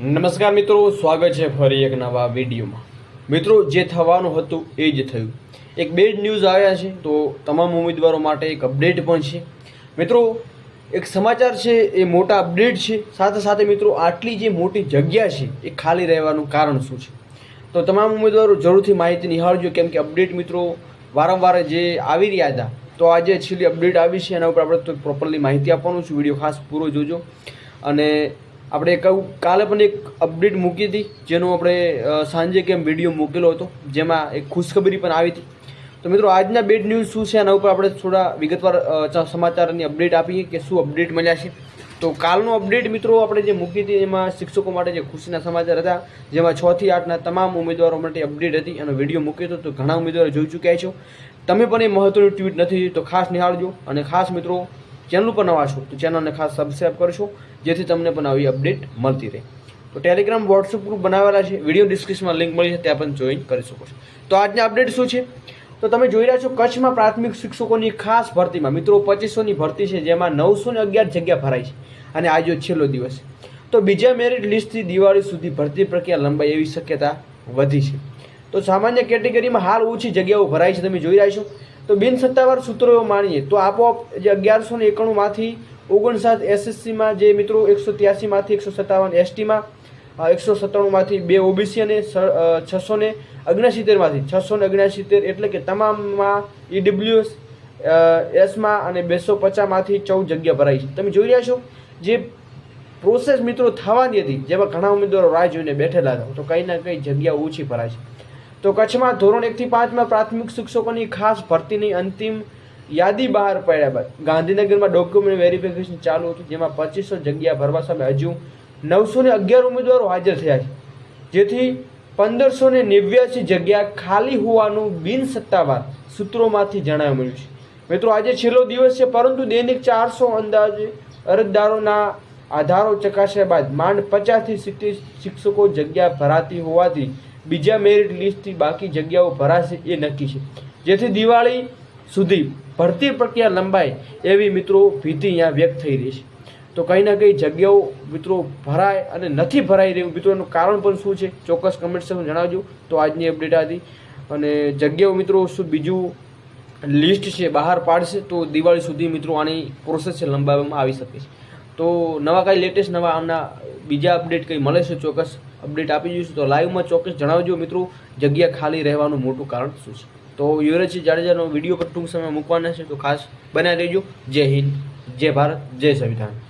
નમસ્કાર મિત્રો, સ્વાગત છે ફરી એક નવા વિડીયોમાં. મિત્રો, જે થવાનું હતું એ જ થયું. એક બેડ ન્યૂઝ આવ્યા છે, તો તમામ ઉમેદવારો માટે એક અપડેટ પણ છે. મિત્રો, એક સમાચાર છે, એ મોટા અપડેટ છે. સાથે સાથે મિત્રો, આટલી જે મોટી જગ્યા છે, એ ખાલી રહેવાનું કારણ શું છે? તો તમામ ઉમેદવારો જરૂરથી માહિતી નિહાળજો, કેમ કે અપડેટ મિત્રો વારંવાર જે આવી રહ્યા હતા, તો આજે છેલ્લી અપડેટ આવી છે. એના ઉપર આપણે પ્રોપરલી માહિતી આપવાનું છું. વીડિયો ખાસ પૂરો જોજો. અને આપણે કહું કાલે પણ એક અપડેટ મૂકી હતી, જેનો આપણે સાંજે કેમ વીડિયો મૂકેલો હતો, જેમાં એક ખુશખબરી પણ આવી હતી. તો મિત્રો, આજના બેડ ન્યૂઝ શું છે? એના ઉપર આપણે થોડા વિગતવાર સમાચારની અપડેટ આપીએ કે શું અપડેટ મળ્યા છે. તો કાલનો અપડેટ મિત્રો આપણે જે મૂકી હતી, એમાં શિક્ષકો માટે જે ખુશીના સમાચાર હતા, જેમાં છ થી આઠના તમામ ઉમેદવારો માટે અપડેટ હતી. એનો વીડિયો મૂક્યો હતો, તો ઘણા ઉમેદવારો જોઈ ચૂક્યા છો. તમે પણ એ મહત્વનું ટ્વીટ નથી તો ખાસ નિહાળજો. અને ખાસ મિત્રો ચેનલ પર નવા છો, તો ચેનલને ખાસ સબસ્ક્રાઈબ કરશો જેથી તમને પણ આવી અપડેટ મળતી રહે. તો ટેલિગ્રામ વોટ્સઅપ ગ્રુપ બનાવેલા છે વીડિયો ડિસ્ક્રિપ્શનમાં લિંક મળી છે, ત્યાં પણ જોઈન કરી શકો છો. તો આજની અપડેટ શું છે? તો તમે જોઈ રહ્યા છો, કચ્છમાં પ્રાથમિક શિક્ષકોની ખાસ ભરતીમાં, મિત્રો પચીસોની ભરતી છે, જેમાં નવસો ને અગિયાર જગ્યા ભરાઈ છે, અને આજે છેલ્લો દિવસ તો બીજા મેરિટ લિસ્ટથી દિવાળી સુધી ભરતી પ્રક્રિયા લંબાઈ એવી શક્યતા વધી છે. તો સામાન્ય કેટેગરીમાં હાલ ઓછી જગ્યાઓ ભરાઈ છે, તમે જોઈ રહ્યા છો. તો બિન સત્તાવાર સૂત્રો માનીએ. તો આપોઆપ જે અગિયારસો ને એકાણુંમાંથી ઓગણસાઠ એસએસસીમાં જે મિત્રો એકસો ત્યાસીમાંથી એકસો સત્તાવન એસટીમાં એકસો સત્તાણુંમાંથી બે ઓબીસી અને છસો ને અગ્નાસિત્તેરમાંથી છસો ને અગ્નાસિત્તેર એટલે કે તમામમાં ઈડબ્લ્યુએસ એસમાં અને બેસો પચાસમાંથી ચૌદ જગ્યા ભરાઈ છે. તમે જોઈ રહ્યા છો? જે પ્રોસેસ મિત્રો થવાની હતી, જેમાં ઘણા ઉમેદવારો રાહ જોઈને બેઠેલા હતા. તો કંઈ ના કંઈ જગ્યા ઓછી ભરાય છે. તો કચ્છમાં ધોરણ એકથી પાંચમાં પ્રાથમિક શિક્ષકોની ખાસ ભરતીની અંતિમ યાદી બહાર પાડ્યા બાદ ગાંધીનગરમાં ડોક્યુમેન્ટ વેરિફિકેશન ચાલુ હતું, જેમાં પચીસો જગ્યા ભરવા સામે હજુ નવસો ને અગિયાર ઉમેદવારો હાજર થયા છે. જેથી પંદરસો ને નેવ્યાસી જગ્યા ખાલી હોવાનું બિન સત્તાવાર સૂત્રોમાંથી જણાવ્યું મળ્યું છે. મિત્રો, આજે છેલ્લો દિવસ છે, પરંતુ દૈનિક ચારસો અંદાજે અરજદારોના આધારો ચકાસ્યા બાદ માંડ પચાસથી સિત્તેર શિક્ષકો જગ્યા ભરાતી હોવાથી બીજા મેરિટ લિસ્ટથી બાકી જગ્યાઓ ભરાશે એ નક્કી છે. જેથી દિવાળી સુધી ભરતી પ્રક્રિયા લંબાય એવી મિત્રો ભીતિ અહીંયા વ્યક્ત થઈ રહી છે. તો કંઈ ના કંઈ જગ્યાઓ મિત્રો ભરાય અને નથી ભરાઈ રહ્યું મિત્રો એનું કારણ પણ શું છે? ચોક્કસ કમેન્ટ સેક્શન જણાવજો. તો આજની અપડેટ હતી અને જગ્યાઓ મિત્રો શું બીજું લિસ્ટ છે બહાર પાડશે તો દિવાળી સુધી મિત્રો આની પ્રોસેસ છે લંબાવવામાં આવી શકે છે. તો નવા કાંઈ લેટેસ્ટ નવા આમના બીજા અપડેટ કંઈ મળે છે ચોક્કસ અપડેટ આપી દઈશું તો લાઈવમાં ચોક્કસ જણાવજો મિત્રો, જગ્યા ખાલી રહેવાનું મોટું કારણ શું છે? તો યુવરાજસિંહ જાડેજાનો વીડિયો પર ટૂંક સમયમાં મૂકવાના છે, તો ખાસ બનાવી રહેજો જય હિન્દ, જય ભારત, જય સંવિધાન.